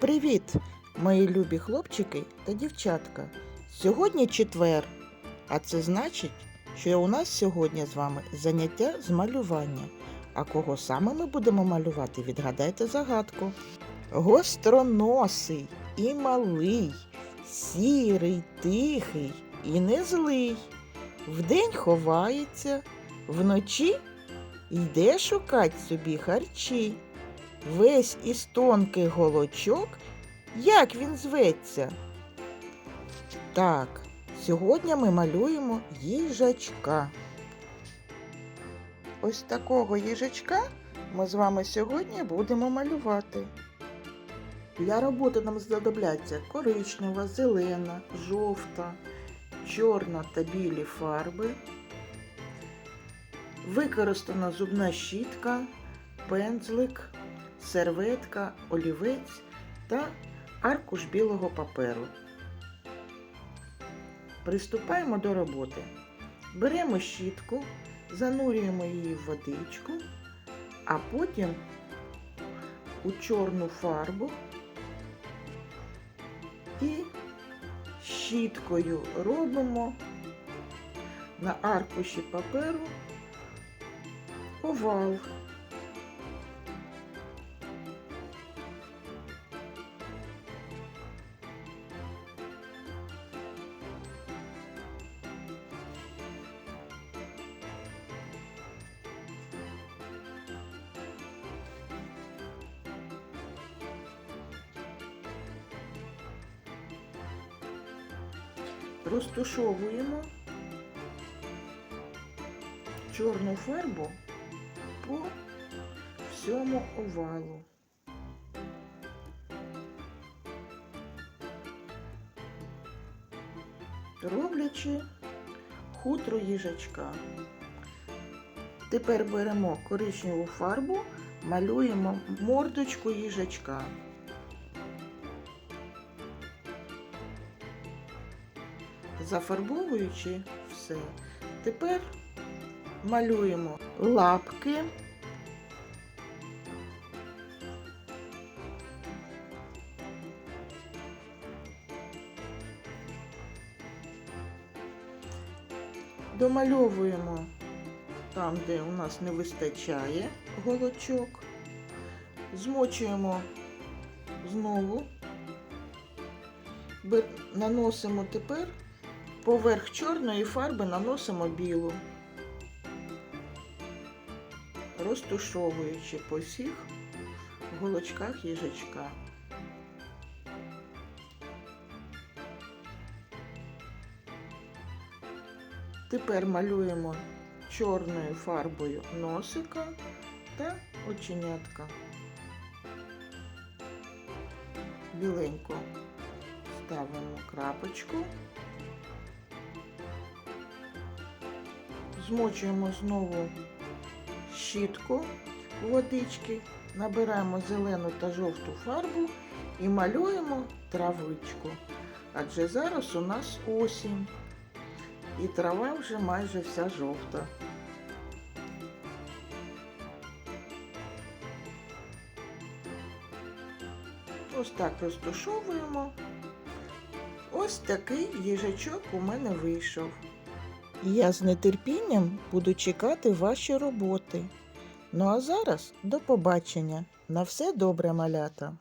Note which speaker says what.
Speaker 1: Привіт, мої любі хлопчики та дівчатка. Сьогодні четвер, а це значить, що у нас сьогодні з вами заняття з малювання. А кого саме ми будемо малювати, відгадайте загадку. Гостроносий і малий, сірий, тихий і не злий. Вдень ховається, вночі йде шукать собі харчі. Весь із тонких голочок, як він зветься? Так, сьогодні ми малюємо їжачка. Ось такого їжачка ми з вами сьогодні будемо малювати. Для роботи нам знадобляться коричнева, зелена, жовта, чорна та білі фарби. Використана зубна щітка, пензлик, серветка, олівець та аркуш білого паперу. Приступаємо до роботи. Беремо щітку, занурюємо її в водичку, а потім у чорну фарбу і щіткою робимо на аркуші паперу овал. Розтушовуємо чорну фарбу по всьому овалу. Роблячи хутро їжачка. Тепер беремо коричневу фарбу, малюємо мордочку їжачка. Зафарбовуючи все. Тепер малюємо лапки. Домальовуємо там, де у нас не вистачає голочок, змочуємо знову, наносимо тепер Поверх чорної фарби наносимо білу, розтушовуючи по всіх голочках їжачка. Тепер малюємо чорною фарбою носика та оченятка. Біленько ставимо крапочку. Змочуємо знову щітку водички, набираємо зелену та жовту фарбу і малюємо травичку. Адже зараз у нас осінь і трава вже майже вся жовта. Ось так розтушовуємо. Ось такий їжачок у мене вийшов. Я з нетерпінням буду чекати ваші роботи. Ну а зараз до побачення. На все добре, малята!